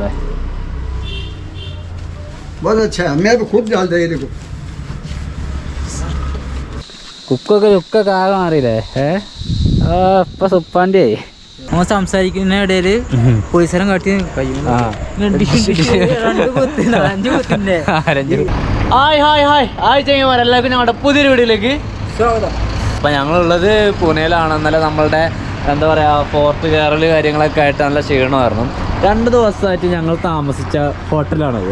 अरे बहुत अच्छा है मैं भी खूब डालता है ये देखो കുക്കൊക്കെ ലുക്കൊക്കെ ആകെ മാറിയില്ലേ ഏ ആ ഇപ്പൊ സുപ്പാൻ്റെ ഓൻ സംസാരിക്കുന്ന ഇടയില് പോലീസരം കാട്ടി ആ ഹായ് ഹായ് ഹായ് ഹായ് ചെയ്യുമ്പോൾ എല്ലാവർക്കും ഞങ്ങളുടെ പുതിയൊരു വീഡിയോയിലേക്ക് സ്വാഗതം അപ്പം ഞങ്ങളുള്ളത് പൂനെയിലാണ് ഇന്നലെ നമ്മളുടെ എന്താ പറയുക ഫോർട്ട് കയറൽ കാര്യങ്ങളൊക്കെ ആയിട്ട് നല്ല ക്ഷീണമായിരുന്നു രണ്ട് ദിവസമായിട്ട് ഞങ്ങൾ താമസിച്ച ഹോട്ടലാണത്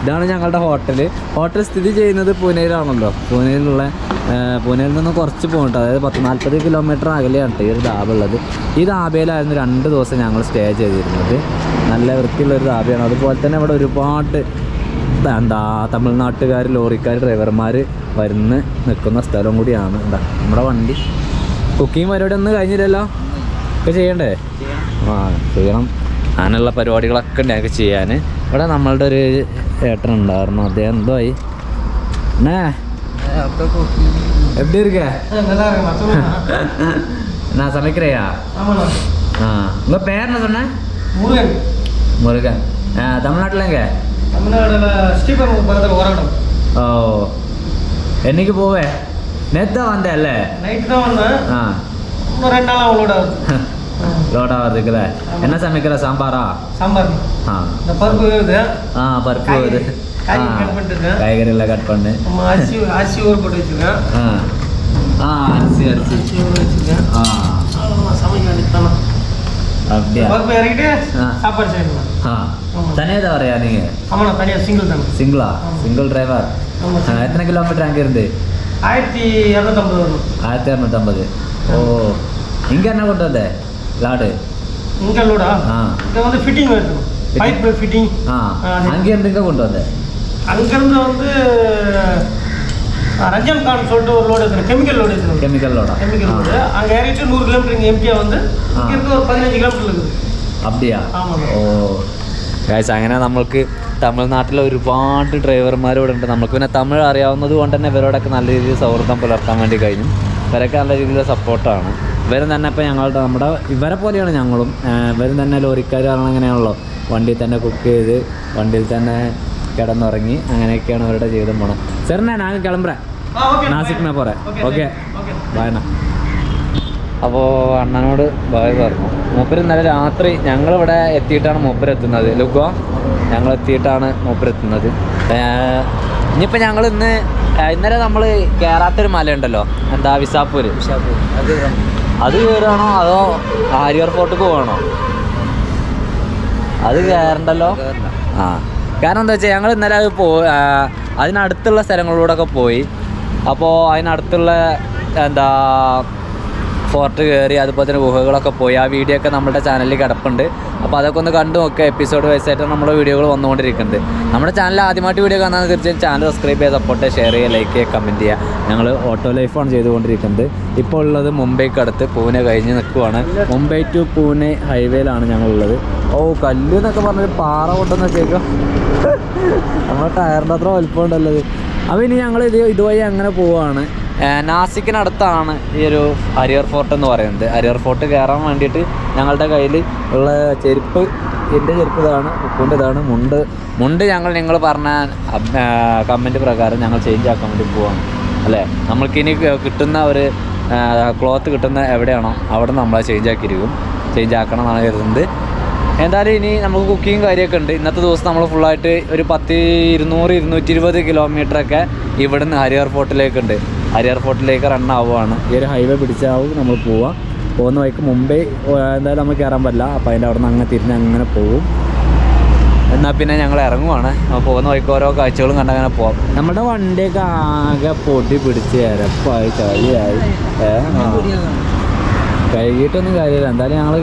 ഇതാണ് ഞങ്ങളുടെ ഹോട്ടൽ ഹോട്ടൽ സ്ഥിതി ചെയ്യുന്നത് പൂനെയിലാണല്ലോ. പൂനെയിലുള്ള പൂനെയിൽ നിന്ന് കുറച്ച് പോകുന്നുണ്ട് അതായത് പത്ത് നാൽപ്പത് കിലോമീറ്റർ അകലെയാണ് ഈ ഒരു ധാബുള്ളത്. ഈ ധാബയിലായിരുന്നു രണ്ട് ദിവസം ഞങ്ങൾ സ്റ്റേ ചെയ്തിരുന്നത്. നല്ല വൃത്തിയുള്ള ഒരു ധാബയാണ്. അതുപോലെ തന്നെ ഇവിടെ ഒരുപാട് എന്താ തമിഴ്നാട്ടുകാർ ലോറിക്കാർ ഡ്രൈവർമാർ വരുന്ന് നിൽക്കുന്ന സ്ഥലം കൂടിയാണ്. എന്താ നമ്മുടെ വണ്ടി. കുക്കിംഗ് പരിപാടി ഒന്ന് കഴിഞ്ഞില്ലല്ലോ? ഒക്കെ ചെയ്യണ്ടേ? ആ ചെയ്യണം. അങ്ങനെയുള്ള പരിപാടികളൊക്കെ ഉണ്ട് ഞങ്ങൾക്ക് ചെയ്യാൻ ഇവിടെ നമ്മളുടെ ഒരു ഏട്ടൻ ഉണ്ടായിരുന്നു അദ്ദേഹം എന്തോ ആയി എന്നാ எப்படி இருக்க நான் சமைக்கிறையா ஆ உங்கள் பேர் என்ன சொன்னேன் முருகன் முருகன் ஆ தமிழ்நாட்டில் எங்க தமிழ்நாடுல ஸ்ரீபெரும்புதூர் பக்கத்தில் ஓரகடம் ஓ என்னைக்கு போவே நேத்து தான் வந்தேன்ல நைட்டு தான் வந்தேன் ஆ இன்னும் ரெண்டு நாள் அவங்களோட லோடா வருதுக்குல என்ன சமைக்கிற சாம்பாரா? சாம்பார். ஆ. பருப்பு வேகுது ஆ பருப்பு வருது. காய்கறியில் கட் பண்ணு. அரிசி அரிசி ஊற போட்டு வச்சுருக்கேன் ஆ. ஆ அரிசி அரிசி. வச்சுருக்கேன் ஆ. சமைக்க அப்படியா? பருப்பு இறக்கிட்டு. சாப்பாடு செய்யணும் ஆ. தனியாக தான் வரையா நீங்கள் ஆமாண்ணா தனியாக சிங்கிள் தானே சிங்கிளா சிங்கிள் டிரைவர். எத்தனை கிலோமீட்டர் அங்கேருந்து? ஆயிரத்தி இரநூத்தம்பது வரும். ஆயிரத்தி இரநூத்தம்பது. ஓ. இங்கே என்ன கொண்டு வந்த? லாடு இங்களோடா ஆ. இங்கே வந்து ஃபிட்டிங் வேணும் பைப் ஃபிட்டிங் ஆ ஆ, அது- அங்கேருந்து இங்கே கொண்டு வந்த அங்கேருந்து வந்து ஆ, ரஞ்சன் கான் சொல்லிட்டு ஒரு லோடு எடுத்துருக்கேன் கெமிக்கல் லோடு எடுத்துருக்கேன் கெமிக்கல் லோடா கெமிக்கல் ஆ. லோடு அங்கே இறங்கிட்டு நூறு கிலோமீட்டர் இங்கே எம்டியாக வந்து ஆ. இங்கே இருந்து ஒரு பதினஞ்சு கிலோமீட்டர் இருக்குது அப்படியா ஆமாம் ഓ ഗൈസ് അങ്ങനെ നമ്മൾക്ക് തമിഴ്നാട്ടിലെ ഒരുപാട് ഡ്രൈവർമാർ ഇവിടെ ഉണ്ട് നമുക്ക് പിന്നെ തമിഴ് അറിയാവുന്നത് കൊണ്ട് തന്നെ ഇവരോടൊക്കെ നല്ല രീതിയിൽ സൗഹൃദം പുലർത്താൻ വേണ്ടി കഴിഞ്ഞു ഇവരൊക്കെ നല്ല രീതിയിൽ സപ്പോർട്ടാണ് ഇവരും തന്നെ ഇപ്പം ഞങ്ങളുടെ നമ്മുടെ ഇവരെ പോലെയാണ് ഞങ്ങളും. ഇവരും തന്നെ ലോറിക്കാർ പറഞ്ഞാൽ അങ്ങനെയാണല്ലോ വണ്ടിയിൽ തന്നെ കുക്ക് ചെയ്ത് വണ്ടിയിൽ തന്നെ കിടന്നുറങ്ങി അങ്ങനെയൊക്കെയാണ് അവരുടെ ജീവിതം പോണത്. സാറിനെ ഞാൻ കിളമ്പറേ നാസിക്കുന്ന പോരെ? ഓക്കെ ബായണ അപ്പോൾ അണ്ണനോട് ബായ് പറഞ്ഞു. മൂപ്പര് ഇന്നലെ രാത്രി ഞങ്ങളിവിടെ എത്തിയിട്ടാണ് മൂപ്പരെത്തുന്നത് എത്തുന്നത്. ലുക്കോ ഞങ്ങൾ എത്തിയിട്ടാണ് മൂപ്പരെത്തുന്നത് ഇനിയിപ്പോൾ ഞങ്ങൾ ഇന്ന് ഇന്നലെ നമ്മൾ കയറാത്തൊരു മലയുണ്ടല്ലോ. എന്താ വിസാപ്പൂര്. വിസാപ്പൂർ അത് അത് കയറുകയാണോ അതോ ആര്യർ ഫോർട്ട് പോവാണോ? അത് കയറണ്ടല്ലോ ആ. കാരണം എന്താ വെച്ചാൽ ഞങ്ങൾ ഇന്നലെ അത് പോ അതിനടുത്തുള്ള സ്ഥലങ്ങളിലൂടെ ഒക്കെ പോയി. അപ്പോൾ അതിനടുത്തുള്ള എന്താ ഫോർട്ട് കയറി അതുപോലെ തന്നെ ഗുഹകളൊക്കെ പോയി. ആ വീഡിയോ ഒക്കെ നമ്മുടെ ചാനലിൽ കിടപ്പുണ്ട്. അപ്പോൾ അതൊക്കെ ഒന്ന് കണ്ടു നോക്കുക എപ്പിസോഡ് വൈസായിട്ട് നമ്മുടെ വീഡിയോകൾ വന്നുകൊണ്ടിരിക്കുന്നുണ്ട് നമ്മുടെ ചാനൽ ആദ്യമായിട്ട് വീഡിയോ കാണാൻ തീർച്ചയായും ചാനൽ സബ്സ്ക്രൈബ് ചെയ്യുക സപ്പോർട്ട് ഷെയർ ചെയ്യുക ലൈക്ക് ചെയ്യുക കമന്റ് ചെയ്യുക. ഞങ്ങൾ ഓട്ടോ ലൈഫാണ് ചെയ്തുകൊണ്ടിരിക്കുന്നത്. ഇപ്പോൾ ഉള്ളത് മുംബൈക്ക് അടുത്ത് പൂനെ കഴിഞ്ഞ് നിൽക്കുവാണ് മുംബൈ ടു പൂനെ ഹൈവേയിലാണ് ഞങ്ങളുള്ളത്. ഓ കല്ല് എന്നൊക്കെ പറഞ്ഞൊരു പാറ കൊണ്ടെന്ന് വെച്ചേക്കാം. നമ്മുടെ ടയറിന്റെ അത്ര ഇത്. അപ്പോൾ ഇനി ഞങ്ങൾ ഇത് ഇതുവഴി അങ്ങനെ പോവുകയാണ് നാസിക്കിനടുത്താണ് ഈ ഒരു അരിയർ ഫോർട്ട് എന്ന് പറയുന്നത്. അരിയർ ഫോർട്ട് കയറാൻ വേണ്ടിയിട്ട് ഞങ്ങളുടെ കയ്യിൽ ഉള്ള ചെരുപ്പ് എന്റെ ചെരുപ്പ് ഇതാണ് ഉപ്പുണ്ട് ഇതാണ് മുണ്ട്. മുണ്ട് ഞങ്ങൾ നിങ്ങൾ പറഞ്ഞ കമന്റ് പ്രകാരം ഞങ്ങൾ ചേഞ്ച് ആക്കാൻ വേണ്ടി പോവാണ്. അല്ലേ? നമ്മൾക്കിനി കിട്ടുന്ന ഒരു ക്ലോത്ത് കിട്ടുന്ന എവിടെയാണോ അവിടെ നമ്മൾ ചേഞ്ച് ആക്കിയിരിക്കും. ചേഞ്ച് ആക്കണം എന്നാണ് കരുതുന്നത്. എന്തായാലും ഇനി നമുക്ക് കുക്കിങ് കാര്യമൊക്കെ ഉണ്ട്. ഇന്നത്തെ ദിവസം നമ്മൾ ഫുള്ളായിട്ട് ഒരു പത്ത് ഇരുന്നൂറ് ഇരുന്നൂറ്റി ഇരുപത് കിലോമീറ്ററൊക്കെ ഇവിടുന്ന് ഹരിയർ ഫോർട്ടിലേക്ക് ഉണ്ട് ഹരിയർ ഫോർട്ടിലേക്ക് റൺ ആവുകയാണ് ഈ ഒരു ഹൈവേ പിടിച്ചാവും നമ്മൾ പോവുക പോകുന്ന വഴിക്ക് മുംബൈ എന്തായാലും നമുക്ക് കയറാൻ പറ്റില്ല. അപ്പോൾ അതിന്റെ അവിടെ നിന്ന് അങ്ങനെ തിരിഞ്ഞ് അങ്ങനെ പോവും. എന്നാൽ പിന്നെ ഞങ്ങൾ ഇറങ്ങുവാണ് അപ്പോൾ പോകുന്ന വഴിക്ക് ഓരോ കാഴ്ചകളും കണ്ടങ്ങനെ പോവാം. നമ്മുടെ വണ്ടിയൊക്കെ ആകെ പൊടി പിടിച്ച് ഇരപ്പായി ചളിയായി. കഴുകിയിട്ടൊന്നും കാര്യമില്ല. എന്തായാലും ഞങ്ങൾ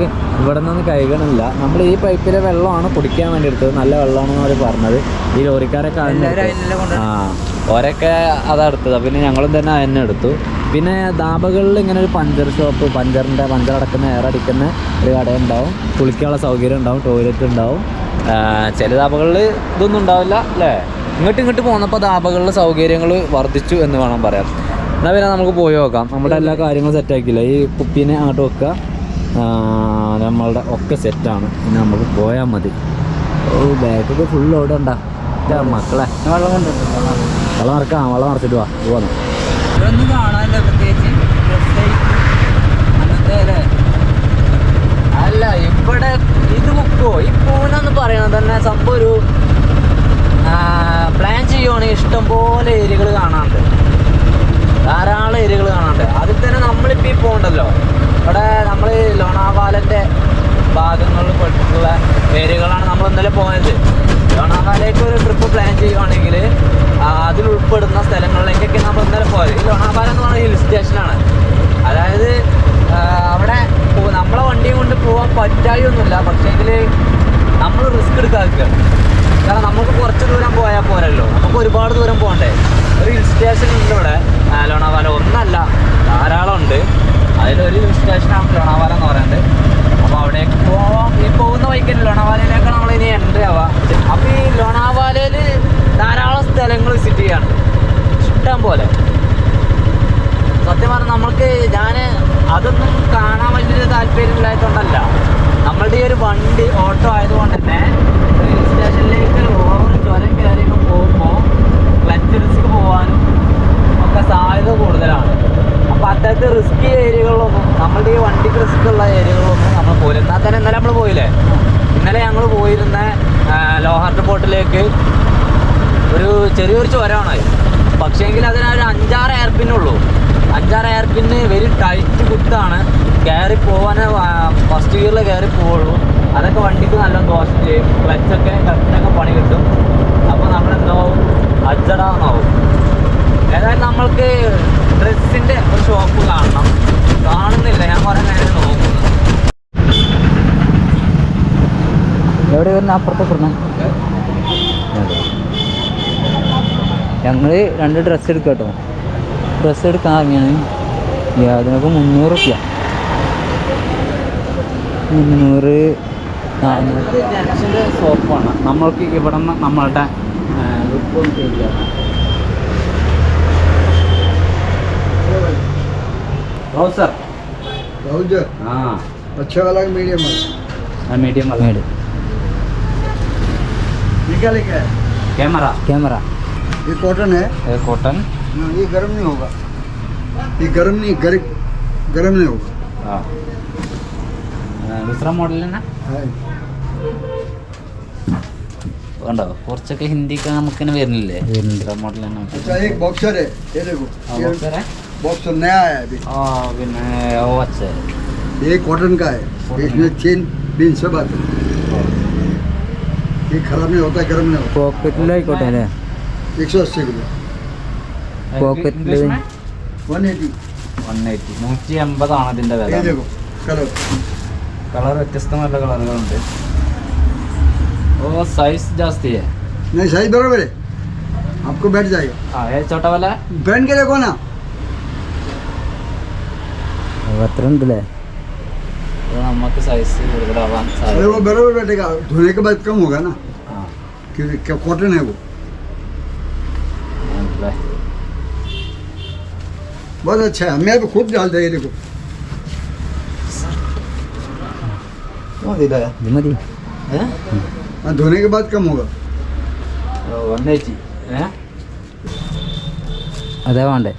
ഇവിടെ നിന്നൊന്നും കഴുകണില്ല. നമ്മൾ ഈ പൈപ്പിലെ വെള്ളമാണ് കുടിക്കാൻ വേണ്ടി എടുത്തത്. നല്ല വെള്ളമാണെന്ന് അവർ പറഞ്ഞത്. ഈ ലോറിക്കാരൊക്കെ ആ. ഓരൊക്കെ അതാ എടുത്തത്. പിന്നെ ഞങ്ങളും തന്നെ അതിനെ എടുത്തു. പിന്നെ ധാബകളിൽ ഇങ്ങനെ ഒരു പഞ്ചർ ഷോപ്പ് പഞ്ചറിന്റെ പഞ്ചർ അടക്കുന്ന എയർ അടിക്കുന്ന ഒരു കടയുണ്ടാവും. കുളിക്കാനുള്ള സൗകര്യം ഉണ്ടാവും ടോയ്ലറ്റ് ഉണ്ടാവും. ചില ധാബകളിൽ ഇതൊന്നും ഉണ്ടാവില്ല അല്ലേ? ഇങ്ങോട്ട് ഇങ്ങോട്ട് പോന്നപ്പോൾ ദാബകളിലെ സൗകര്യങ്ങൾ വർദ്ധിച്ചു എന്ന് വേണം പറയാം എന്നാൽ പിന്നെ നമുക്ക് പോയി നോക്കാം. നമ്മുടെ എല്ലാ കാര്യങ്ങളും സെറ്റാക്കിയില്ല ഈ കുപ്പീനെ അങ്ങോട്ട് വെക്കുക. നമ്മളുടെ ഒക്കെ സെറ്റാണ് പിന്നെ നമുക്ക് പോയാൽ മതി. ഓ ബാഗൊക്കെ ഫുൾ ഓടണ്ട മക്കളെ. വെള്ളം കൊണ്ടുണ്ടോ വളം മറക്കാം വളം മറച്ചിട്ട് വാ. പോവാന്ന് ഇതൊന്നും കാണാനില്ല പ്രത്യേകിച്ച്. അല്ലേ? ഇവിടെ ഇത് മുക്കോ ഈ പൂനെന്ന് പറയണത് തന്നെ സംഭവം ഒരു പ്ലാൻ ചെയ്യുവാണെങ്കിൽ ഇഷ്ടം പോലെ ഏരിയകൾ കാണാനുണ്ട്. ധാരാളം ഏരിയകൾ കാണാനുണ്ട്. അതിൽ തന്നെ നമ്മളിപ്പോൾ ഈ പോകണ്ടല്ലോ ഇവിടെ നമ്മൾ ലോണാവാലന്റെ ഭാഗങ്ങളിൽ പെട്ടിട്ടുള്ള ഏരിയകളാണ് നമ്മൾ ഇന്നലെ പോയത്. ലോണാവാലയ്ക്ക് ഒരു ട്രിപ്പ് പ്ലാൻ ചെയ്യുവാണെങ്കിൽ അതിൽ ഉൾപ്പെടുന്ന സ്ഥലങ്ങളിലേക്കൊക്കെ നമ്മൾ ഇന്നലെ പോയത്. ഈ ലോണാവാല എന്ന് പറയുന്ന ഹിൽ സ്റ്റേഷനാണ് അതായത് അവിടെ നമ്മളെ വണ്ടിയും കൊണ്ട് പോകാൻ പറ്റായൊന്നുമില്ല. പക്ഷേങ്കിൽ നമ്മൾ റിസ്ക് എടുക്കാതിരിക്കുകയാണ് കാരണം നമുക്ക് കുറച്ച് ദൂരം പോയാൽ പോരല്ലോ. നമുക്ക് ഒരുപാട് ദൂരം പോകണ്ടേ ഒരു ഹിൽ സ്റ്റേഷൻ ഉണ്ട് ഇവിടെ. ലോണാവാല ഒന്നല്ല. ധാരാളം ഉണ്ട് അതിലൊരു ഹിൽ സ്റ്റേഷനാണ് ലോണാവാല എന്ന് പറയുന്നത്. അപ്പോൾ അവിടെ ഈ പോകുന്ന വഴിക്ക് ലോണാവാലയിലേക്ക് നമ്മൾ ഇനി എൻട്രി ആവാം. അപ്പോൾ ഈ ലോണാവാലയിൽ ധാരാളം സ്ഥലങ്ങൾ വിസിറ്റ് ചെയ്യാണ് ഇഷ്ടം പോലെ. സത്യം പറഞ്ഞാൽ നമ്മൾക്ക് ഞാൻ അതൊന്നും കാണാൻ വലിയൊരു താല്പര്യമില്ലാത്തതുകൊണ്ടല്ല നമ്മളുടെ ഈ ഒരു വണ്ടി ഓട്ടോ ആയതുകൊണ്ട് തന്നെ ഹിൽ സ്റ്റേഷനിലേക്ക് ഓവർ ചുരം കയറിയൊക്കെ പോകുമ്പോൾ ക്ലച്ച് റിസ്ക് പോകാനും ഒക്കെ സാധ്യത കൂടുതലാണ്. അപ്പോൾ അത്തരത്തിൽ റിസ്കി ഏരിയകളിലൊന്നും നമ്മളുടെ ഈ വണ്ടിക്ക് റിസ്ക് ഉള്ള ഏരിയകളിലൊന്നും നമ്മൾ എന്നാൽ തന്നെ ഇന്നലെ നമ്മൾ പോയില്ലേ? ഇന്നലെ ഞങ്ങൾ പോയിരുന്ന ലോഹാർട്ട് പോർട്ടിലേക്ക് ഒരു ചെറിയൊരു ചുരമാണ്. പക്ഷേങ്കിൽ അതിനൊരു അഞ്ചാറ് എയർ അഞ്ചാറ് എയർ പിന്ന് വെരി ടൈറ്റ് കുത്താണ് കയറി പോകാനേ ഫസ്റ്റ് ഗിയറിൽ കയറി പോവുള്ളൂ. അതൊക്കെ വണ്ടിക്ക് നല്ല ദോഷം ചെയ്യും ക്ലച്ചൊക്കെ ക്ലച്ചിനൊക്കെ പണി കിട്ടും. അപ്പോൾ നമ്മളെന്താവും അജ്ജടാന്നാവും. ഏതായാലും നമ്മൾക്ക് ഡ്രസ്സിന്റെ ഒരു ഷോപ്പ് കാണണം. കാണുന്നില്ല. ഞാൻ കുറേ നേരം നോക്കുന്നു. എവിടെ വരുന്ന? അപ്പുറത്തെ പറഞ്ഞ ഞങ്ങൾ രണ്ട് ഡ്രസ്സ് എടുക്കുക കേട്ടോ ഡ്രസ്സ് എടുക്കാൻ ഇറങ്ങിയാണ് അതിനൊക്കെ മുന്നൂറ് റുപ്യ. മുന്നൂറ് സോപ്പാണ് നമ്മൾക്ക് ഇവിടെ നിന്ന് നമ്മളുടെ ബ്രൗസർ ബ്രൗസർ ആ. പച്ചവല മീഡിയം മീഡിയം മീഡിയം മേട് निकाले क्या है ക്യാമറ ക്യാമറ ये कॉटन है കോട്ടൺ हाँ, ये गर्म नहीं होगा ये गर्म नहीं गर्म गर्म नहीं होगा ആ ദൂസറ മോഡൽ തന്നെ है। കണ്ടോ കുറച്ചൊക്കെ ഹിന്ദിക്ക് നമുക്കിങ്ങനെ വരുന്നില്ലേ വരുന്നുണ്ട്. ദൂസറ മോഡൽ തന്നെ നമുക്ക്. अच्छा एक बॉक्सर है ये देखो ആ, ये boxer है? बॉक्सर नया आया है अभी ആ പിന്നെ ഓ അച്ഛേ ये कॉटन का है Cotton इसमें चेन बीन सब आते हैं ये खराब नहीं होता गर्म नहीं होता പോക്കറ്റിലായിക്കോട്ടെ അല്ലേ एक सौ अस्सी किलो Pocket ഇംഗ്ലീഷ് ല്. May? One eighty one eighty നൂറ്റി എൺപതാണ് ഇതിൻ്റെ ये വില देखो कलर കളർ വ്യത്യസ്തമായിട്ടുള്ള കളറുകളുണ്ട് ഓ സൈസ് ജാസ്തി है नहीं साइज बराबर है आपको बैठ जाएगा ആ ഏ ചോട്ടാ वाला है? पहन के देखो ना അത്ര नमक साइज़ से अरे वो बराबर बैठेगा धोने के बाद कम होगा ना? क्योंकि क्या कॉटन है वो? बहुत अच्छा है मैं भी खूब डाल दे देखो। हाँ, धोने के बाद कम होगा। అదే వండే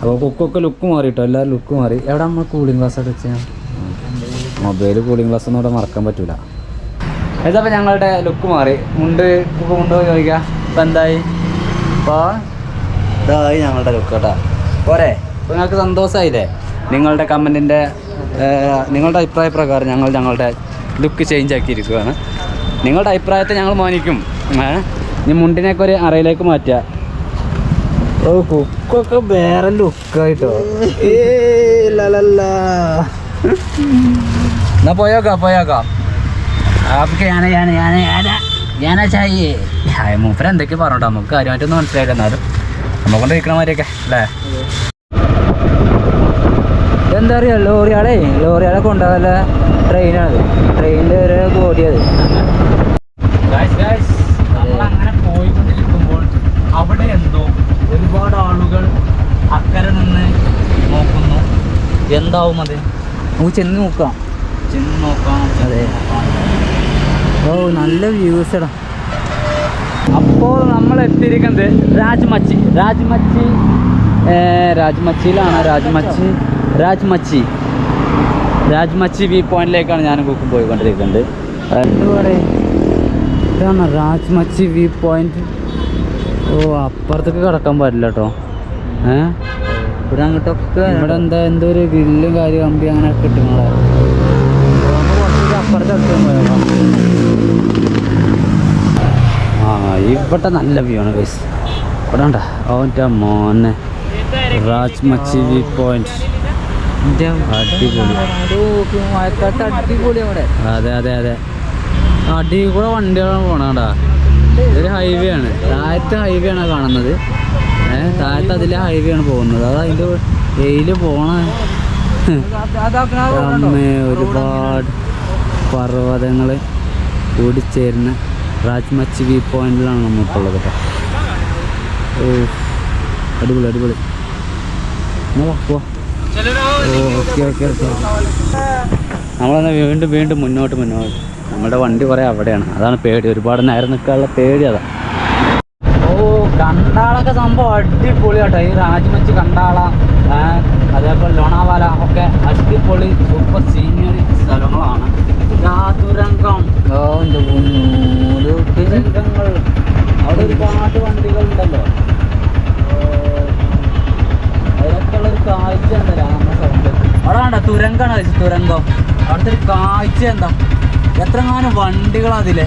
അപ്പോൾ കുക്കൊക്കെ ലുക്ക് മാറി കേട്ടോ എല്ലാവരും ലുക്ക് മാറി. എവിടെ നമ്മൾ കൂളിംഗ് ഗ്ലാസ് അവിടെ വെച്ചാൽ മൊബൈൽ കൂളിംഗ് ഗ്ലാസ് ഒന്നും ഇവിടെ മറക്കാൻ പറ്റൂല. ഇതപ്പോൾ ഞങ്ങളുടെ ലുക്ക് മാറി? മുണ്ട് മുണ്ട് കൊണ്ടുപോയി ചോദിക്കാം. ഇപ്പം എന്തായി? ഇപ്പോൾ ഇതായി ഞങ്ങളുടെ ലുക്ക് കേട്ടോ. പോരെ. ഇപ്പോൾ നിങ്ങൾക്ക് സന്തോഷമായില്ലേ നിങ്ങളുടെ കമന്റിന്റെ നിങ്ങളുടെ അഭിപ്രായ പ്രകാരം ഞങ്ങൾ ഞങ്ങളുടെ ലുക്ക് ചേഞ്ച് ആക്കിയിരിക്കുകയാണ് നിങ്ങളുടെ അഭിപ്രായത്തെ ഞങ്ങൾ മാനിക്കും. ഇനി മുണ്ടിനെയൊക്കെ ഒരു അറയിലേക്ക് മാറ്റുക. ഓ കുക്കൊക്കെ വേറെ ലുക്കായിട്ടോ. എന്നാ പോയോക്കാ പോയോക്കാ. ആൾക്ക് ഞാന ഞാന ഞാന ഞാന ഞാനാ ചായേ. ഹായ് മൂപ്പര എന്തൊക്കെ പറഞ്ഞോട്ടോ നമുക്ക് കാര്യമായിട്ടൊന്നും മനസ്സിലായില്ല എന്നാലും നമ്മ കൊണ്ട് ഇരിക്കണ മാതിരിയൊക്കെ അല്ലേ? എന്താ അറിയാ ലോറിയാളെ? ലോറിയാളെ കൊണ്ടുപോകല ട്രെയിനാണ് ട്രെയിനിൽ ഒരു ഓടിയത് Guys, guys, നമ്മൾ അങ്ങനെ പോയിക്കൊണ്ടിരിക്കുമ്പോൾ അവിടെ എന്തോ ഒരുപാട് ആളുകൾ അക്കരെ നിന്ന് നോക്കുന്നു എന്താവും അത്? നമുക്ക് ചെന്ന് നോക്കാം. ചെന്ന് നോക്കാം. അതെ. ഓ നല്ല വ്യൂസ് ഇടാം അപ്പോൾ നമ്മൾ എത്തിയിരിക്കുന്നത് രാജ്മച്ചി. രാജ്മച്ചി രാജ്മച്ചിയിലാണ്. രാജ്മച്ചി രാജ്മച്ചി. രാജ്മച്ചി വ്യൂ പോയിന്റിലേക്കാണ് ഞാൻ കുക്കും പോയിക്കൊണ്ടിരിക്കുന്നത്. ഇതാണ് രാജ്മച്ചി വ്യൂ പോയിന്റ്. ഓ അപ്പുറത്തേക്ക് കിടക്കാൻ പാടില്ല കേട്ടോ ഏ? ഇവിടെ അങ്ങോട്ടൊക്കെ ഇവിടെ എന്താ എന്തോ ഒരു ഗ്രില്ലും കാര്യം കമ്പി അങ്ങനെ ഒക്കെ അപ്പുറത്തെ ആ ഇവിടെ നല്ല വ്യൂ ആണ് ഗൈസ് ഇവിടെ ഉണ്ട അവന്റെ മോനെ. രാജ്മച്ചി വ്യൂ പോയിന്റ് അടിപൊളി. മഴക്കാലത്ത് അടിപൊളി അവിടെ അതെ അതെ അതെ. അടി കൂടെ വണ്ടികളാണ് പോണാടാ ഇതൊരു ഹൈവേ ആണ്. താഴത്തെ ഹൈവേ ആണ് കാണുന്നത്. താഴത്തെ അതിലെ ഹൈവേ ആണ് പോകുന്നത്. അത് അതിന്റെ വെയിൽ പോണ അമ്മേ ഒരുപാട് പർവതങ്ങൾ കൂടിച്ചേരുന്ന രാജ്മച്ച് വ്യൂ പോയിന്റിലാണ് നമുക്കുള്ളത് കേട്ടോ. ഓ അടിപൊളി അടിപൊളി. Okay okay okay. നമ്മളെന്നാൽ വീണ്ടും വീണ്ടും മുന്നോട്ട് മുന്നോട്ട്. നമ്മുടെ വണ്ടി കുറേ അവിടെയാണ്. അതാണ് പേടി. ഒരുപാട് നേരം നിൽക്കാനുള്ള പേടി അതാ. ഓ കണ്ടാളൊക്കെ സംഭവം അടിപൊളിയാട്ടോ. ഈ രാജ്മച്ച് കണ്ടാള അതേപോലെ ലോണാവാല ഒക്കെ അടിപൊളി സൂപ്പർ സീനിയറി സ്ഥലങ്ങളാണ്. ചാതുരംഗം രംഗങ്ങൾ അവിടെ ഒരുപാട് വണ്ടികളുണ്ടല്ലോ. അതിലൊക്കെ ഉള്ള ഒരു കാഴ്ച എന്താ രാമസൗണ്ട്? അവിടെ വേണ്ട തുരങ്കാണ് തുരങ്കം. അവിടുത്തെ ഒരു കാഴ്ച എന്താ? എത്രങ്ങാനും വണ്ടികളാ അതിലെ.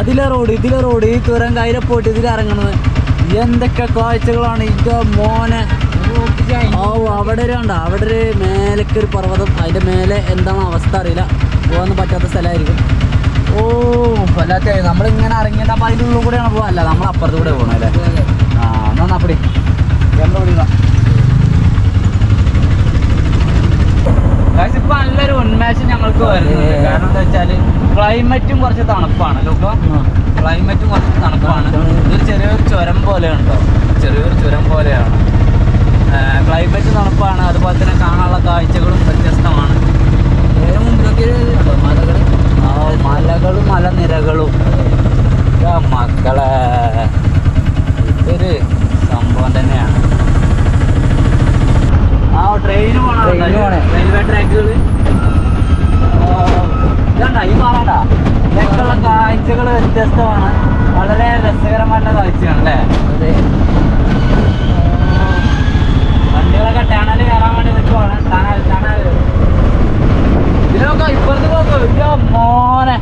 അതിലെ റോഡ് ഇതിലെ റോഡ് ഈ തുരങ്ക അതിലെ പോയിട്ട് ഇതിൽ ഇറങ്ങണത്. എന്തൊക്കെ കാഴ്ചകളാണ്? ഇത് മോനെ. ഓ അവിടെ ഒരു കണ്ട? അവിടെ ഒരു മേലേക്ക് ഒരു പർവതം. അതിന്റെ മേലെ എന്താണ് അവസ്ഥ അറിയില്ല. പോകാൻ പറ്റാത്ത സ്ഥലമായിരിക്കും. ഓ വല്ലാത്ത നമ്മളിങ്ങനെ ഇറങ്ങിയിട്ട് അപ്പോൾ അതിന്റെ ഉള്ളിൽ കൂടെയാണ് പോകാൻ അല്ല നമ്മൾ അപ്പുറത്ത് കൂടെ പോകണം അല്ലേ? ആ എന്നാ അപ്പടി എന്താ ഇപ്പൊ നല്ലൊരു ഉന്മേഷം ഞങ്ങൾക്ക് വരുന്നുണ്ട്. കാരണം എന്താ വെച്ചാൽ ക്ലൈമറ്റും കുറച്ച് തണുപ്പാണ് ലോക്കോ ക്ലൈമറ്റും കുറച്ച് തണുപ്പാണ്. ഇതൊരു ചെറിയൊരു ചുരം പോലെയാണ് കേട്ടോ ചെറിയൊരു ചുരം പോലെയാണ്. ക്ലൈമറ്റ് തണുപ്പാണ്. അതുപോലെ തന്നെ കാണാനുള്ള കാഴ്ചകളും വ്യത്യസ്തമാണ് മലകൾ ആ മലകളും മലനിരകളും ആ മക്കളെ ഇതൊരു സംഭവം തന്നെയാണ് ആ ട്രെയിൻ പോണ Train പോണേ. റെയിൽവേ ട്രാക്കുകൾ ഇതണ്ട ഈ പാറണ്ട ഇതൊക്കെയുള്ള കാഴ്ചകൾ വ്യത്യസ്തമാണ് വളരെ രസകരമായിട്ടുള്ള കാഴ്ചയാണ് അല്ലേ വണ്ടികളൊക്കെ ടണൽ കയറാൻ വേണ്ടി നിൽക്കുവാണ് ടണൽ ടണൽ ഇതിലൊക്കെ ഇപ്പുറത്ത് നോക്കൂ ഇല്ല മോനെ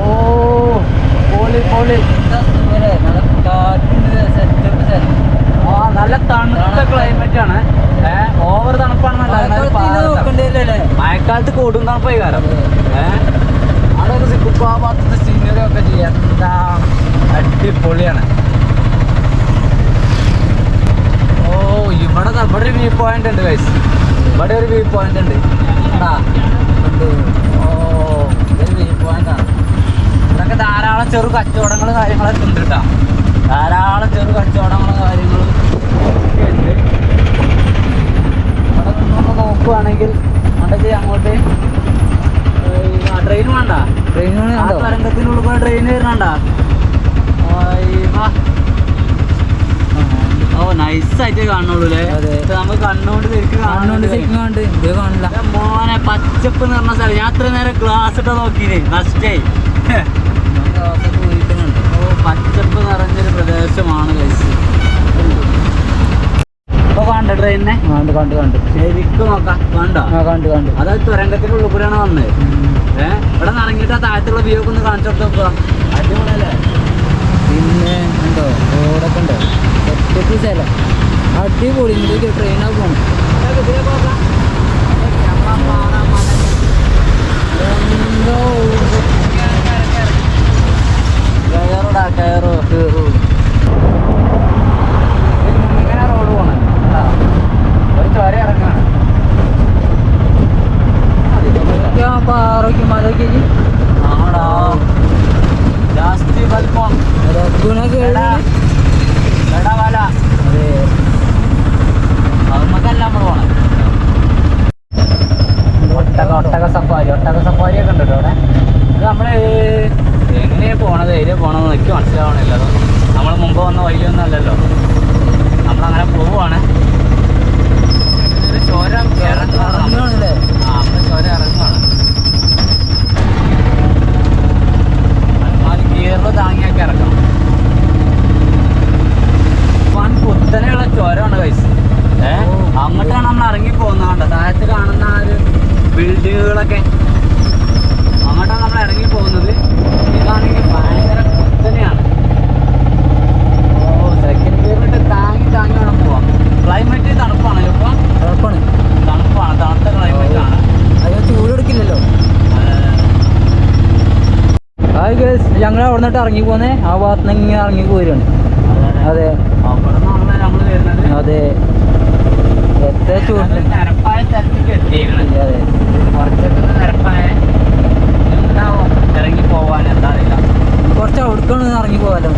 ഓ പൊളി പൊളി ആ നല്ല തണുത്ത ക്ലൈമറ്റ് ആണ് ഏഹ് ഓവർ തണുപ്പാണെന്നല്ല മഴക്കാലത്ത് കൊടും തണുപ്പായി കാരണം ഏഹ് അവിടെ ഒരു സിക്കുപ്പാത്ത സീനറി ഒക്കെ ചെയ്യാം എന്താ അടിപൊളിയാണ് ഓ ഇവിടെ ദാ ഇവിടെ ഒരു വ്യൂ പോയിന്റ് ഉണ്ട് ഗൈസ് ഇവിടെ ഒരു വ്യൂ പോയിന്റ് ഉണ്ട്. ഓ ഇതൊരു വ്യൂ പോയിന്റ് ആണ്. ധാരാളം ചെറു കച്ചവടങ്ങളും കാര്യങ്ങളൊക്കെ ഉണ്ട് കേട്ടോ ധാരാളം ചെറു കച്ചവടങ്ങളും കാര്യങ്ങളും ഒക്കെ ഉണ്ട്. അവിടെ നിന്നൊന്ന് നോക്കുവാണെങ്കിൽ അവിടെ അങ്ങോട്ട് ട്രെയിൻ വേണ്ട. ട്രെയിൻ ആ തരംഗത്തിനുള്ളിൽ കൂടെ ട്രെയിൻ വരുന്നുണ്ട ഓ നൈസായിട്ട് കാണുള്ളൂ അല്ലേ അതെ. ഇത് നമുക്ക് കണ്ണുകൊണ്ട് ശരിക്കും കാണുന്നുണ്ട് ശരിക്കും കാണുന്നുണ്ട്. കാണുന്നുണ്ട് ഇത് കാണില്ല മോനെ പച്ചപ്പ് എന്ന് പറഞ്ഞ സ്ഥലം. ഞാൻ അത്ര നേരം ഗ്ലാസ് ഇട്ട് നോക്കിയില്ലേ നഷ്ടേ ഓ പച്ചപ്പ് നിറഞ്ഞൊരു പ്രദേശമാണ് ഇപ്പൊ കണ്ട ട്രെയിനിനെ കണ്ട് കണ്ട് കണ്ട്. ശരിക്കും നോക്കാം. കണ്ടോ? ആ കണ്ട് കണ്ട്. അത് തുരങ്കത്തിന്റെ ഉള്ളിൽ കൂടെയാണ് വന്നത് ഏഹ് ഇവിടെ നിന്ന് ആ താഴത്തുള്ള വ്യൂ ഒക്കെ ഒന്ന് കാണിച്ചു കൊടുത്ത് നോക്കുക അടിപൊളിയല്ലേ? പിന്നെ ഉണ്ടോ റോഡൊക്കെ ഉണ്ടോ? ഒറ്റയ്ക്ക് സ്ഥലം അടിപൊളി. ഇങ്ങോട്ടേക്ക് ട്രെയിനാണ് പോകണം കയറോടാ കയറോ കയറൂ. ഇങ്ങനെ റോഡ് പോണേ. കണ്ടോ? ഒരു ചോര ഇറങ്ങാണ്. പാറയ്ക്ക് മലയ്ക്ക് ആടാ ജാസ്തി വലിപ്പം ഗുണ വല അമ്മക്കല്ല നമ്മൾ പോണേ ഒട്ടക ഒട്ടക സഫാരി ഒട്ടക സഫാരി ഒക്കെ ഉണ്ടല്ലോ അവിടെ അത് നമ്മൾ എങ്ങനെയാണ് പോണത്? എതിരെ പോണത് എനിക്ക് മനസ്സിലാവണില്ല. നമ്മൾ മുമ്പ് വന്ന വഴിയൊന്നും അല്ലല്ലോ. നമ്മളങ്ങനെ പോവുകയാണ് അവിടെ നിന്നിട്ട് ഇറങ്ങി പോന്നേ ആ ഭാഗത്ത് നിന്ന് ഇങ്ങനെ ഇറങ്ങി പോരുകയാണ് അതെ. അതെ. എത്ര ചൂട് അതെ. കുറച്ച് അവിടേക്കാണ് ഇറങ്ങി പോകാലോ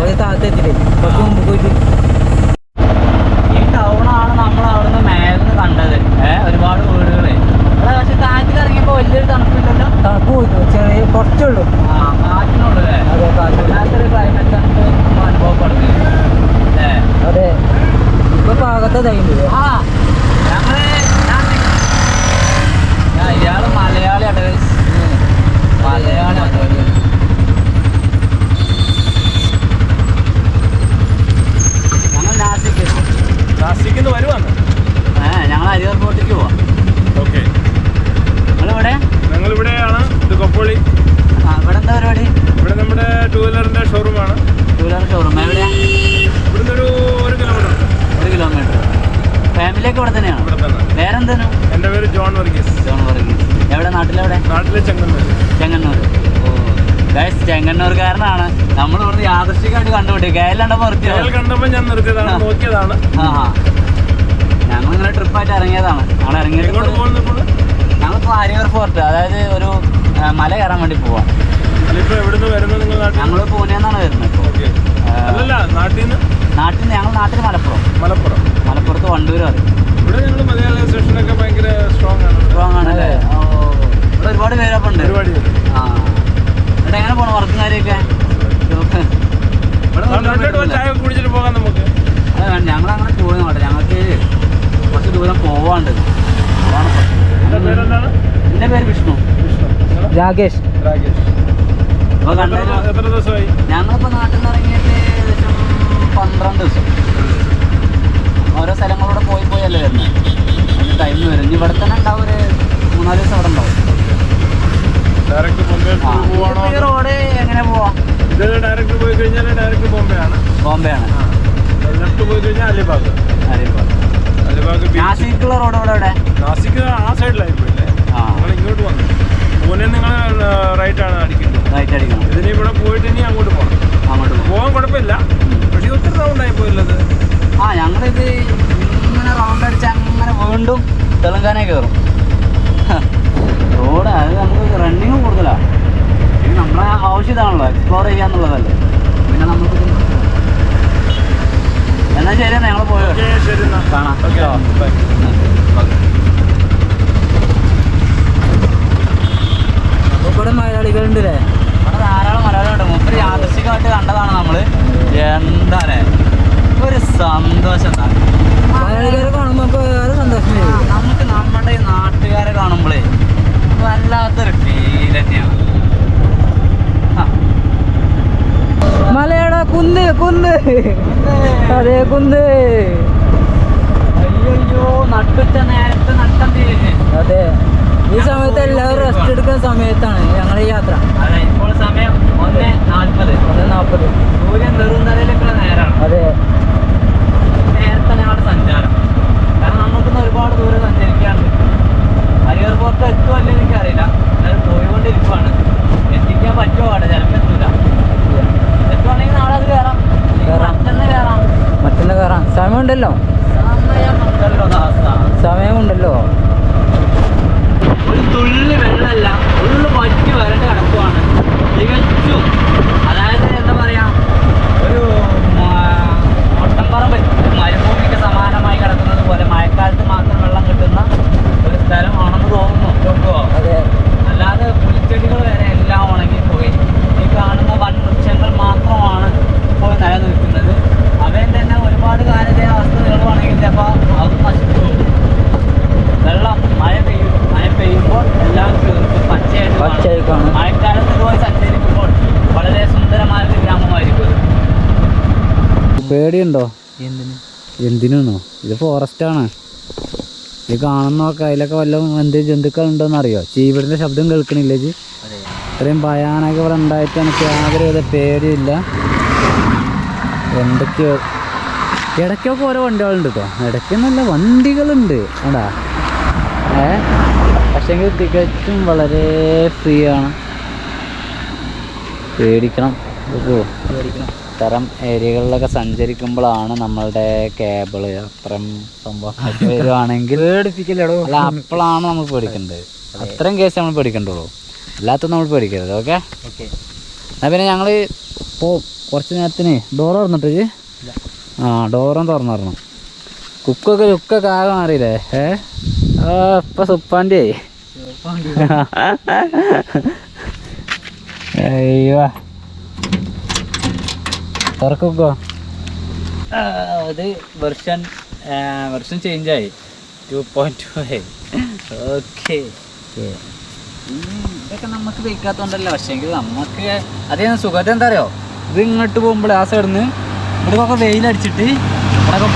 ഒരു താഴത്തെത്തില്ലേ കുറച്ച് മുമ്പ് പോയിട്ട് ഈ ടൗണാണ് നമ്മൾ അവിടുന്ന് മേലിന്ന് കണ്ടത് ഏഹ് ഒരുപാട് വീടുകൾ ഇവിടെ പക്ഷെ കാറ്റിൽ ഇറങ്ങിയപ്പോ വലിയൊരു തണുപ്പില്ലല്ലോ തണുപ്പ് പോയിട്ട് ചെറിയ കുറച്ചുള്ളൂ ആ കാറ്റിനുള്ളൂ അല്ലേ അതെ കാറ്റ് വല്ലാത്തൊരു ക്ലൈമറ്റ് നമുക്ക് ഇപ്പൊ അനുഭവപ്പെടുന്നത് അല്ലേ അതെ ഇപ്പൊ പാകത്തെ തൈണ്ട് ആ ഞങ്ങൾ ഞാൻ ഞാൻ ഇയാൾ മലയാളിയാണ് guys. മലയാളിയാണ് ഞങ്ങൾ നാസിക്ക് നാസിക്കിന്ന് വരുവാണ് ഏ ഞങ്ങൾ അരിയർ പോർട്ടിക്ക് പോവാം ഓക്കെ നിങ്ങളിവിടെ ഞങ്ങൾ ഇവിടെയാണ് ഇത് കൊപ്പോളി ആ ഇവിടെ എന്താ പരിപാടി ഇവിടെ നമ്മുടെ ടൂ വീലറിന്റെ ഷോറൂമാണ് ടൂ വീലർ ഷോറൂം എവിടെയാ ഇവിടുന്ന് ഒരു ഒരു കിലോമീറ്റർ ഒരു കിലോമീറ്റർ ഫാമിലിയൊക്കെ ഇവിടെ എന്റെ പേര് ജോൺ വർഗീസ്. ജോൺ വർഗീസ്. എവിടെ? നാട്ടിലെവിടെ? നാട്ടിലെ ചെങ്ങന്നൂർ ചെങ്ങന്നൂർ ഓ ഗൈസ് ചെങ്ങന്നൂർക്കാരനാണ്. നമ്മൾ ഇവിടുന്ന് യാദർശികമായിട്ട് കണ്ടുപിടി കണ്ടപ്പോൾ ഞാൻ നിർത്തിയതാണ്. നോക്കിയതാണ്. ആ ഞങ്ങൾ ഇങ്ങനെ ട്രിപ്പായിട്ട് ഇറങ്ങിയതാണ്. ഞങ്ങൾ ഇറങ്ങിയത് ഞങ്ങളിപ്പോൾ അരിയർ ഫോർട്ട് അതായത് ഒരു മല കയറാൻ വേണ്ടി പോവാം. ഞങ്ങൾ ഞങ്ങൾ പൂനെന്നാണ് വരുന്നത് ഇപ്പോൾ നാട്ടിൽ നിന്ന്? നാട്ടിൽ നിന്ന് ഞങ്ങൾ നാട്ടിൽ മലപ്പുറം. മലപ്പുറം. മലപ്പുറത്ത് വണ്ടൂർ പറയും. ഇവിടെ ഞങ്ങൾ മലയാള സെഷനൊക്കെ ഭയങ്കര സ്ട്രോങ് ആണ്. സ്ട്രോങ് ആണല്ലേ ഓ ഇവിടെ ഒരുപാട് പേരപ്പം ഉണ്ട്. പേര്. ആ. എന്നിട്ട് എങ്ങനെ പോണു? വർക്കും കാര്യമൊക്കെ ഇവിടെ രണ്ടോട്ട് ഒരു ചായ കുടിച്ചിട്ട് പോകാം നമുക്ക്. ഞങ്ങൾ അങ്ങനെ ഞങ്ങൾക്ക് കുറച്ച് ദൂരം പോവാണ്ട് അതാണ് പ്രശ്നം. എന്റെ പേരെന്താണ്? എന്റെ പേര് വിഷ്ണു. വിഷ്ണു. നിങ്ങളെ? രാകേഷ്. രാകേഷ്. അപ്പോൾ എത്ര കണ്ടു ദിവ- എത്ര ദിവസമായി? ഞങ്ങളിപ്പോൾ നാട്ടിൽ നിന്ന് ഇറങ്ങിയിട്ട് ഏകദേശം പന്ത്രണ്ട് ദിവസം ഓരോ സ്ഥലങ്ങളിലൂടെ പോയി പോയല്ലേ വരുന്നത് അതിന് ടൈം വരും ഇനി ഇവിടെ തന്നെ ഉണ്ടാവും ഒരു മൂന്നാൽ ദിവസം അവിടെ ഉണ്ടാവും ഡയറക്റ്റ് ബോംബെ ആ പോവാണോ ഈ റോഡ് എങ്ങനെ പോവാം ഇത് ഡയറക്റ്റ് പോയി കഴിഞ്ഞാൽ ഡയറക്റ്റ് ബോംബെ ആണ് ബോംബെ ആണ് ലെഫ്റ്റ് പോയി കഴിഞ്ഞാൽ അലിബാഗ്. അറിയുമ്പോൾ അലിബാഗ് ബീച്ച്. നാസിക്കുള്ള റോഡ് ഇവിടെ എവിടെ? നാസിക്ക് ആ സൈഡിലായി പോയില്ലേ? നിങ്ങൾ ഇങ്ങോട്ട് വന്നു. പൂനെ നിങ്ങൾ റൈറ്റ് ആണ് അടിക്കുന്നത്. റൈറ്റ് അടിക്കണം. ഇതിന് ഇവിടെ പോയിട്ട് ഇനി അങ്ങോട്ട് പോകണം അങ്ങോട്ട് പോകാൻ കുഴപ്പമില്ല. പക്ഷേ ഒത്തിരി റൗണ്ട് ആയി പോയില്ലത്. ആ ഞങ്ങളിത് ഇങ്ങനെ റൗണ്ട് അടിച്ച് അങ്ങനെ വീണ്ടും തെലുങ്കാന കയറും. റോഡ് അത് നമുക്ക് റണ്ണിങ് കൂടുതലാണ് ഇത് നമ്മളെ ആവശ്യം ഇതാണല്ലോ എക്സ്പ്ലോർ ചെയ്യാന്നുള്ളതല്ലേ. പിന്നെ നമുക്ക് എന്നാൽ ശരി എന്നാ ഞങ്ങൾ പോയോ? ശരി എന്നാ. കാണാം ഓക്കെ ബൈ അപ്പൊ ഇവിടെ മലയാളികളുണ്ട് അല്ലേ അവിടെ ധാരാളം മലയാളികളുണ്ട് മുപ്പര് യാദൃശികമായിട്ട് കണ്ടതാണ് നമ്മൾ എന്താലേ ഒരു സന്തോഷം എന്താ മലയാളികളെ കാണുമ്പോ നമുക്ക് വേറെ സന്തോഷം ആ, വരും നമുക്ക് നമ്മുടെ ഈ നാട്ടുകാരെ കാണുമ്പോഴേ വല്ലാത്തൊരു ഫീൽ തന്നെയാണ് ആ, മലയാള കുന്ന് കുന്ന് അതെ കുന്ന് അയ്യോ നട്ടുച്ച നേരത്തെ നട്ടം തീരെ അതെ ഈ സമയത്ത് എല്ലാവരും റെസ്റ്റ് എടുക്കുന്ന സമയത്താണ് ഞങ്ങളുടെ യാത്ര അതെ ഇപ്പോൾ സമയം ഒന്ന് നാൽപ്പത് ഒന്ന് നാൽപ്പത് സൂര്യൻ നെറുന്നതിലേക്കുള്ള നേരമാണ് അതെ നേരത്തെ ഞങ്ങളുടെ സഞ്ചാരം കാരണം നമുക്കിന്ന് ഒരുപാട് ദൂരം സഞ്ചരിക്കാറുണ്ട് അരിയർ പോർട്ട് എത്തുമോ അല്ലേ എനിക്കറിയില്ല എന്നാലും പോയിക്കൊണ്ടിരിക്കുവാണ് എത്തിക്കാൻ പറ്റുമോ അവിടെ ചിലപ്പോൾ എത്തൂല എത്തുവാണെങ്കിൽ നാളെ അത് കയറാം കയറാം. മറ്റന്ന് കയറാം മറ്റൊന്ന് കയറാം സമയമുണ്ടല്ലോ. സമയമുണ്ടല്ലോ. ഒരു തുള്ളി വെള്ളമല്ല പറ്റി വരണ്ട് കിടക്കുവാണ്. തികച്ചും. അതായത് എന്താ പറയാ ഒരു മരുഭൂമിക്ക് സമാനമായി കിടക്കുന്നത് പോലെ മഴക്കാലത്ത് മാത്രം വെള്ളം കിട്ടുന്ന ഒരു സ്ഥലമാണെന്ന് തോന്നുന്നു. അല്ലാതെ പുൽച്ചെടികൾ കിട്ടിയില്ല അപ്പോൾ അത് നശിച്ചു വെള്ളം മഴ പെയ്യും. മഴ പെയ്യുമ്പോൾ എല്ലാം പച്ചയായിട്ട് മഴക്കാലത്ത് ഇതുപോലെ സഞ്ചരിക്കുമ്പോൾ വളരെ സുന്ദരമായ ഒരു ഗ്രാമമായിരിക്കും പേടിയുണ്ടോ? എന്തിനു? എന്തിനാണോ? ഇത് ഫോറസ്റ്റാണ് ഇത് കാണുന്നൊക്കെ അതിലൊക്കെ വല്ല എന്ത് ജന്തുക്കൾ ഉണ്ടോയെന്ന് അറിയോ ചീവിടിന്റെ ശബ്ദം കേൾക്കണില്ലേ ജി ഇത്രയും ഭയാനക ഇവിടെ ഉണ്ടായിട്ട് എനിക്ക് യാതൊരു വിധ പേടിയില്ല. എന്തൊക്കെയോ ഇടയ്ക്കൊക്കെ ഓരോ വണ്ടികളുണ്ട് കേട്ടോ ഇടയ്ക്കൊന്നല്ല വണ്ടികളുണ്ട്. കണ്ടാ ഏ? പക്ഷേങ്കിൽ തികച്ചും വളരെ ഫ്രീ ആണ് പേടിക്കണം പേടിക്കണം. ഇത്തരം ഏരിയകളിലൊക്കെ സഞ്ചരിക്കുമ്പോഴാണ് നമ്മളുടെ കേബിൾ അത്രയും സംഭവങ്ങളൊക്കെ അപ്പോഴാണ് നമ്മൾ പേടിക്കേണ്ടത്. അത്രയും കേസ് നമ്മൾ പേടിക്കണ്ടുള്ളൂ. അല്ലാത്ത നമ്മൾ പേടിക്കരുത് ഓക്കെ? എന്നാ പിന്നെ ഞങ്ങൾ ഇപ്പോൾ കുറച്ച് നേരത്തിന് ഡോർ തുറന്നിട്ട് ആ ഡോറും തുറന്നിറണം കുക്കൊക്കെ ലുക്കൊക്കെ ആകെ മാറിയില്ലേ? ഏ? ആ ഇപ്പം സുപ്പാന്റെ അയ്യോ. തുറക്കുക്കോ അത് വെർഷൻ വെർഷൻ ചേഞ്ചായി ടു പോയിന്റ് ടു ആയി ഓക്കെ. ഇതൊക്കെ നമുക്ക് വെയ്ക്കാത്തതുകൊണ്ടല്ല പക്ഷേ നമുക്ക് അതേ സുഖത്തെന്താ അറിയോ? ഇത് ഇങ്ങോട്ട് പോകുമ്പോൾ ആ സൈഡിൽ നിന്ന് ഇവിടെ ഒക്കെ വെയിലടിച്ചിട്ട് ഇവിടെ ഒക്കെ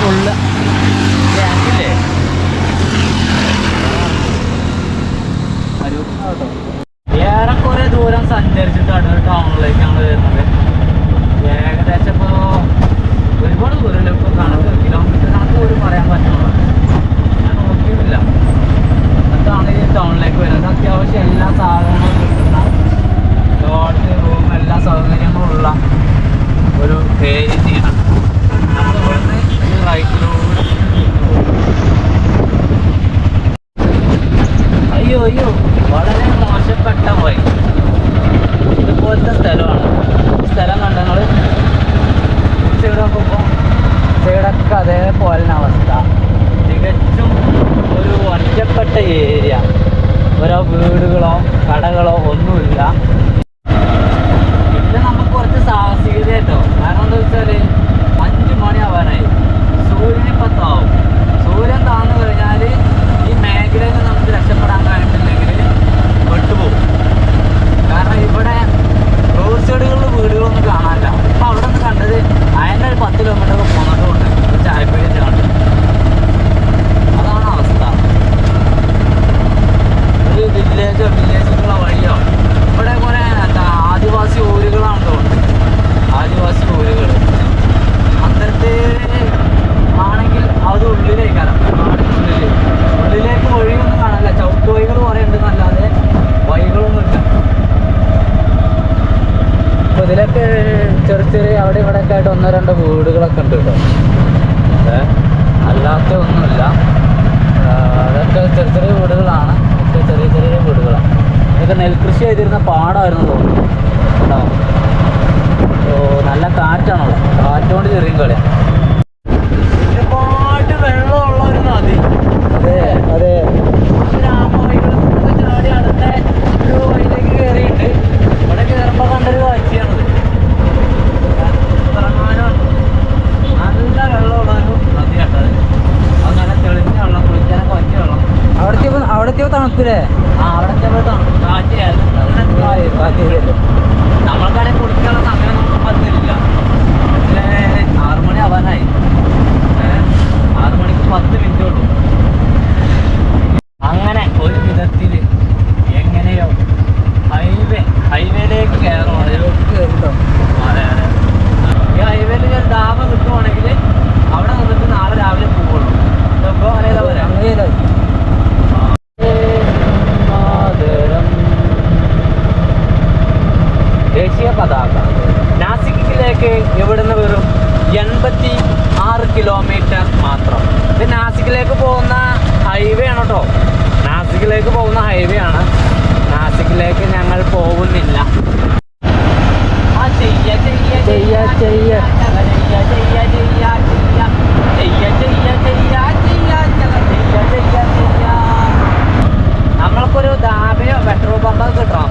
പമ്പൊക്കെ കിട്ടണം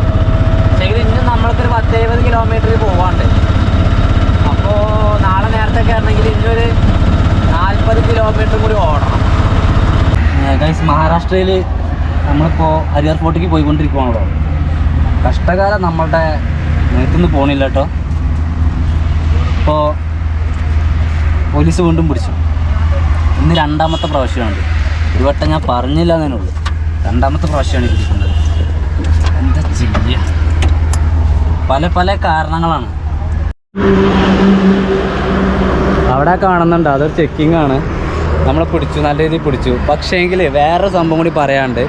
പക്ഷേ ഇന്നും നമ്മൾക്കൊരു പത്തെഴുപത് കിലോമീറ്റർ പോകാണ്ട് അപ്പോൾ നാളെ നേരത്തെ കയറണമെങ്കിൽ ഇനിയൊരു നാൽപ്പത് കിലോമീറ്റർ കൂടി ഓടണം. ഗൈസ് മഹാരാഷ്ട്രയിൽ നമ്മളിപ്പോൾ ഹരിയാർ ഫോർട്ടിക്ക് പോയിക്കൊണ്ടിരിക്കുവാണല്ലോ. കഷ്ടകാലം നമ്മളുടെ നേരത്തുനിന്ന് പോകണില്ല കേട്ടോ. ഇപ്പോൾ പോലീസ് വീണ്ടും പിടിച്ചു. ഇന്ന് രണ്ടാമത്തെ പ്രാവശ്യമാണ് ഒരു വട്ടം ഞാൻ പറഞ്ഞില്ല എന്നതിനുള്ളൂ രണ്ടാമത്തെ പ്രാവശ്യമാണ് ഇരിക്കുന്നത്. പല പല കാരണങ്ങളാണ്. അവിടെ കാണുന്നുണ്ട് അതൊരു ചെക്കിംഗ് ആണ്. നമ്മളെ പിടിച്ചു നല്ല രീതിയിൽ പിടിച്ചു. പക്ഷേങ്കിൽ വേറെ സംഭവം കൂടി പറയാണ്ട്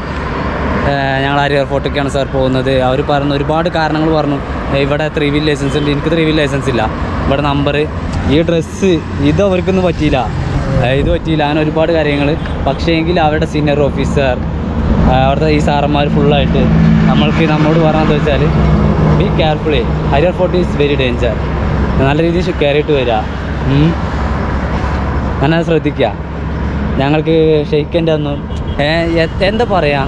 ഞങ്ങൾ ആര് എയർപോർട്ടൊക്കെയാണ് സാർ പോകുന്നത്. അവർ പറഞ്ഞു ഒരുപാട് കാരണങ്ങൾ പറഞ്ഞു. ഇവിടെ ത്രീ വീൽ ലൈസൻസ് ഉണ്ട്. എനിക്ക് ത്രീ വീൽ ലൈസൻസ് ഇല്ല. ഇവിടെ നമ്പർ ഈ ഡ്രസ്സ് ഇത് അവർക്കൊന്നും പറ്റിയില്ല. ഇത് പറ്റിയില്ല. അങ്ങനെ ഒരുപാട് കാര്യങ്ങൾ പക്ഷേ എങ്കിൽ അവരുടെ സീനിയർ ഓഫീസർ അവിടുത്തെ ഈ സാറന്മാർ ഫുള്ളായിട്ട് നമ്മൾക്ക് നമ്മോട് പറഞ്ഞതെന്ന് വെച്ചാൽ be carefully Harihar fort is very danger നല്ല രീതിയിൽ കയറിയിട്ട് വരിക. അങ്ങനെ നന്നായി ശ്രദ്ധിക്കുക. ഞങ്ങൾക്ക് ഷെയ്ക്കന്റെ ഒന്നും എന്താ പറയാ?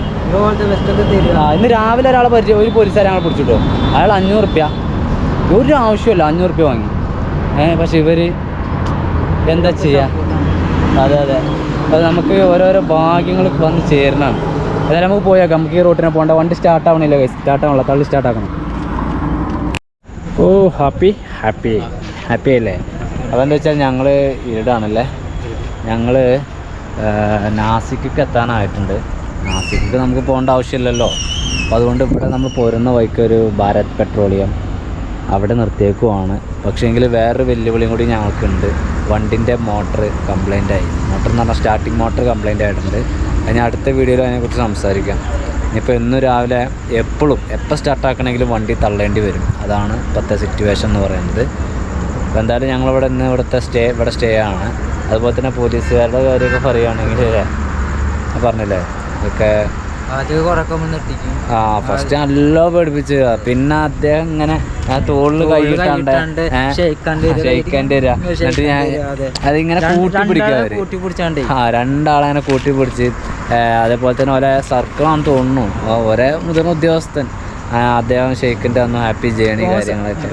ഇന്ന് രാവിലെ ഒരാളെ പരിചയം ഒരു പോലീസുകാരെ ഞങ്ങൾ പിടിച്ചിട്ടു? അയാൾ അഞ്ഞൂറ് റുപ്യ ഒരു ആവശ്യമില്ല അഞ്ഞൂറ് റുപ്യ വാങ്ങി. ഏഹ് പക്ഷെ ഇവർ എന്താ ചെയ്യുക അതെ അതെ. അത് നമുക്ക് ഓരോരോ ഭാഗ്യങ്ങൾ വന്ന് ചേരണമാണ് ഏതായാലും നമുക്ക് പോയേക്കാം. നമുക്ക് ഈ റൂട്ടിനെ പോകേണ്ട. വണ്ടി സ്റ്റാർട്ട് ആവണില്ല കൈ സ്റ്റാർട്ട് ആവണില്ല. തള്ളി സ്റ്റാർട്ട് ആക്കണം. ഓ ഹാപ്പി ഹാപ്പി ഹാപ്പി അല്ലേ? അതെന്താ വെച്ചാൽ ഞങ്ങൾ ഇരുടാണല്ലേ ഞങ്ങൾ നാസിക്ക് എത്താനായിട്ടുണ്ട്. നാസിക്ക് നമുക്ക് പോകേണ്ട ആവശ്യമില്ലല്ലോ. അപ്പോൾ അതുകൊണ്ട് ഇവിടെ നമ്മൾ പോരുന്ന വഴിക്ക് ഒരു ഭാരത് പെട്രോളിയം അവിടെ നിർത്തിയേക്കുവാണ്. പക്ഷേങ്കിൽ വേറൊരു വെല്ലുവിളിയും കൂടി ഞങ്ങൾക്കുണ്ട്. വണ്ടിന്റെ മോട്ടർ കംപ്ലൈന്റ് ആയി. മോട്ടർ എന്ന് പറഞ്ഞാൽ സ്റ്റാർട്ടിങ് മോട്ടർ കംപ്ലൈന്റ് ആയിട്ടുണ്ട്. അതിന് അടുത്ത വീഡിയോയിൽ അതിനെക്കുറിച്ച് സംസാരിക്കാം. ഇനിയിപ്പോൾ ഇന്ന് രാവിലെ എപ്പോഴും എപ്പോൾ സ്റ്റാർട്ടാക്കണമെങ്കിലും വണ്ടി തള്ളേണ്ടി വരും. അതാണ് ഇപ്പോഴത്തെ സിറ്റുവേഷൻ എന്ന് പറയുന്നത്. അപ്പോൾ എന്തായാലും ഞങ്ങളിവിടെ ഇന്ന് ഇവിടുത്തെ സ്റ്റേ ഇവിടെ സ്റ്റേ ആണ്. അതുപോലെ തന്നെ പോലീസുകാരുടെ കാര്യമൊക്കെ പറയുകയാണെങ്കിൽ ഞാൻ പറഞ്ഞില്ലേ? ഇതൊക്കെ ആ ഫസ്റ്റ് നല്ല പഠിപ്പിച്ച് പിന്നെ അദ്ദേഹം ഇങ്ങനെ ആ തോളിൽ കൈയിട്ടാണ്ട് ഷെയ്ക്കാന്റെ വരിക എന്നിട്ട് ഞാൻ അതിങ്ങനെ കൂട്ടി പിടിക്കുക ആ രണ്ടാളെ അങ്ങനെ കൂട്ടി പിടിച്ച് അതേപോലെ തന്നെ ഒരേ സർക്കിളാണെന്ന് തോന്നുന്നു. ഒരേ മുതിർന്ന ഉദ്യോഗസ്ഥൻ. അദ്ദേഹം ഷെയ്ക്കിന്റെ അന്ന് ഹാപ്പി ജേണി കാര്യങ്ങളൊക്കെ.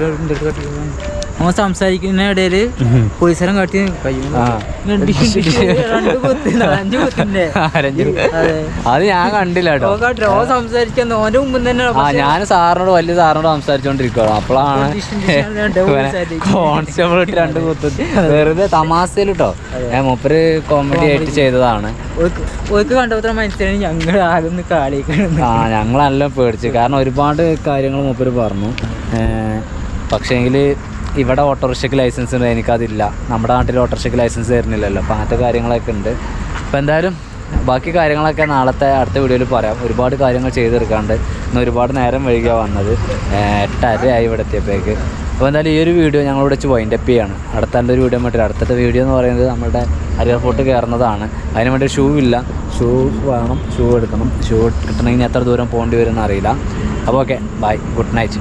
അവൻ സംസാരിക്കുന്ന ഇടയിൽ പോലീസരം കാട്ടി അതെ. ഞാൻ കണ്ടില്ല കേട്ടോ. ഓ കാട്ടോ ഓ സംസാരിക്കുന്ന ഓന്റെ മുമ്പിൽ തന്നെ ആ ഞാൻ സാറിനോട് വലിയ സാറിനോട് സംസാരിച്ചോണ്ടിരിക്കുകയാണ് അപ്പോഴാണ് കോൺസ്റ്റബിൾ ഇട്ട് രണ്ട് കുത്തു. വെറുതെ തമാശയിൽ കേട്ടോ. ഞാൻ മൂപ്പര് കോമഡി ആയിട്ട് ചെയ്തതാണ്. ഓർക്ക് കണ്ടത്ര മനസ്സിലായി ഞങ്ങൾ ആകെ ഒന്ന് കാളിക്കണം ആ ഞങ്ങളെല്ലാം പേടിച്ചു. കാരണം ഒരുപാട് കാര്യങ്ങൾ മൂപ്പര് പറഞ്ഞു. പക്ഷേങ്കിൽ ഇവിടെ ഓട്ടോറിക്ഷയ്ക്ക് ലൈസൻസ് ഉണ്ട് എനിക്കതില്ല. നമ്മുടെ നാട്ടിൽ ഓട്ടോറിക്ഷയ്ക്ക് ലൈസൻസ് തരുന്നില്ലല്ലോ. അപ്പോൾ അങ്ങനത്തെ കാര്യങ്ങളൊക്കെ ഉണ്ട്. അപ്പോൾ എന്തായാലും ബാക്കി കാര്യങ്ങളൊക്കെ നാളത്തെ അടുത്ത വീഡിയോയിൽ പറയാം. ഒരുപാട് കാര്യങ്ങൾ ചെയ്തെടുക്കാണ്ട് ഇന്ന് ഒരുപാട് നേരം വൈകിയാണ് വന്നത്. എട്ടരയായി ഇവിടെ എത്തിയപ്പോഴേക്ക്. അപ്പോൾ എന്തായാലും ഈ ഒരു വീഡിയോ ഞങ്ങളിവിടെ വെച്ച് വൈൻഡ് അപ്പ് ചെയ്യാണ്. അടുത്ത നല്ലൊരു വീഡിയോ മറ്റൊരു അടുത്തത്തെ വീഡിയോ എന്ന് പറയുന്നത് നമ്മുടെ അരിയർ ഫോർട്ട് കയറുന്നതാണ്. അതിന് വേണ്ടി ഷൂ ഇല്ല. ഷൂ വേണം ഷൂ എടുക്കണം. ഷൂ കിട്ടണമെങ്കിൽ എത്ര ദൂരം പോകേണ്ടി വരും എന്നറിയില്ല അപ്പോൾ ഓക്കെ ബൈ ഗുഡ് നൈറ്റ്